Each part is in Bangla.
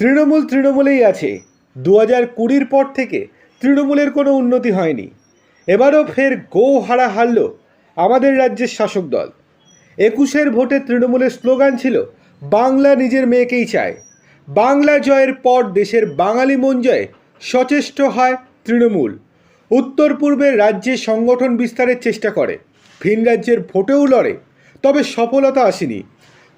তৃণমূল তৃণমূলেই আছে। দু হাজার কুড়ির পর থেকে তৃণমূলের কোনো উন্নতি হয়নি। এবারও ফের গো হারা হারল আমাদের রাজ্যের শাসক দল। একুশের ভোটে তৃণমূলের স্লোগান ছিল, বাংলা নিজের মেয়েকেই চায়। বাংলা জয়ের পর দেশের বাঙালি মন জয়ে সচেষ্ট হয় তৃণমূল। উত্তর পূর্বের রাজ্যে সংগঠন বিস্তারের চেষ্টা করে, ভিন রাজ্যের ভোটেও লড়ে, তবে সফলতা আসেনি।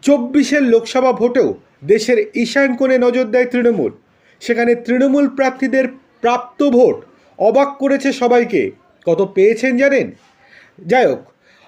চব্বিশের লোকসভা ভোটেও দেশের ঈশান কোণে নজর দেয় তৃণমূল। সেখানে তৃণমূল প্রার্থীদের প্রাপ্ত ভোট অবাক করেছে সবাইকে। কত পেয়েছেন জানেন? যাই হোক,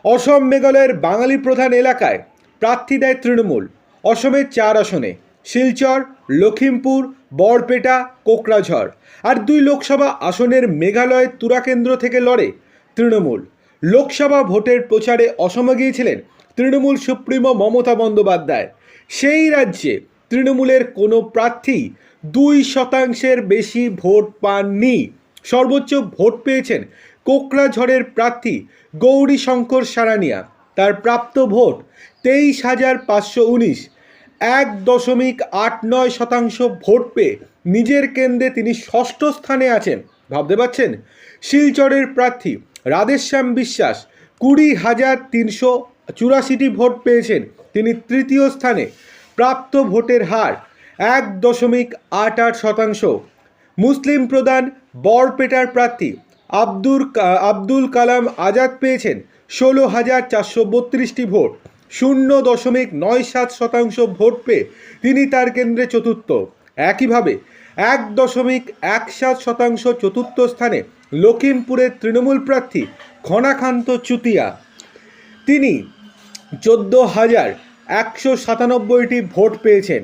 অসম মেঘালয়ের বাঙালি প্রধান এলাকায় প্রার্থী দেয় তৃণমূল। অসমের চার আসনে শিলচর লখিমপুর বরপেটা, কোকরাঝড় আর দুই লোকসভা আসনের মেঘালয় তুরাকেন্দ্র থেকে লড়ে তৃণমূল। লোকসভা ভোটের প্রচারে অসমে গিয়েছিলেন তৃণমূল সুপ্রিমো মমতা বন্দ্যোপাধ্যায়। সেই রাজ্যে তৃণমূলের কোনো প্রার্থী দুই শতাংশের বেশি ভোট পাননি। সর্বোচ্চ ভোট পেয়েছেন কোকরাঝড়ের প্রার্থী গৌরী শঙ্কর সারানিয়া। তার প্রাপ্ত ভোট তেইশ হাজার পাঁচশো উনিশ। এক দশমিক আট নয় শতাংশ ভোট পেয়ে নিজের কেন্দ্রে তিনি ষষ্ঠ স্থানে আছেন। ভাবতে পারছেন? শিলচরের প্রার্থী রাধেশ্যাম বিশ্বাস কুড়ি হাজার তিনশো চুরাশিটি ভোট পেয়েছেন। তিনি তৃতীয় স্থানে। প্রাপ্ত ভোটের হার এক দশমিক আট আট শতাংশ। মুসলিম প্রধান বরপেটার প্রার্থী আব্দুর আব্দুল কালাম আজাদ পেয়েছেন ষোলো হাজার চারশো বত্রিশটি ভোট। শূন্য দশমিক নয় সাত শতাংশ ভোট পেয়ে তিনি তার কেন্দ্রে চতুর্থ। একইভাবে এক দশমিক এক সাত শতাংশ চতুর্থ স্থানে লখিমপুরের তৃণমূল প্রার্থী ঘনাকান্ত চুতিয়া। তিনি চোদ্দ হাজার একশো সাতানব্বইটি ভোট পেয়েছেন।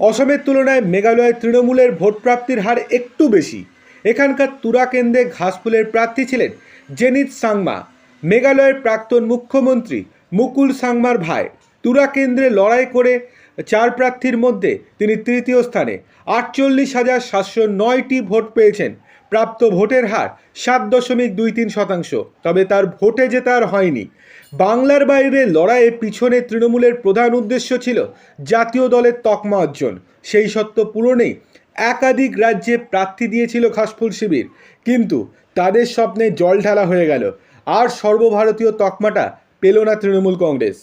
অসমের তুলনায় মেঘালয়ের তৃণমূলের ভোট প্রাপ্তির হার একটু বেশি। এখানকার তুরা কেন্দ্রে ঘাসফুলের প্রার্থী ছিলেন জেনিত সাংমা। মেঘালয়ের প্রাক্তন মুখ্যমন্ত্রী মুকুল সাংমার ভাই। তুরা কেন্দ্রে লড়াই করে চার প্রার্থীর মধ্যে তিনি তৃতীয় স্থানে। আটচল্লিশ হাজার সাতশো নয়টি ভোট পেয়েছেন। প্রাপ্ত ভোটের হার সাত দশমিক দুই তিন শতাংশ। তবে তার ভোটে জেতার হয়নি। বাংলার বাইরে লড়াইয়ে পিছনে তৃণমূলের প্রধান উদ্দেশ্য ছিল জাতীয় দলের তকমা অর্জন। সেই সত্য পূরণেই একাধিক রাজ্যে প্রার্থী দিয়েছিল ঘাসফুল শিবির। কিন্তু তাদের স্বপ্নে জল ঢালা হয়ে গেল। আর সর্বভারতীয় তকমাটা পেল না তৃণমূল কংগ্রেস।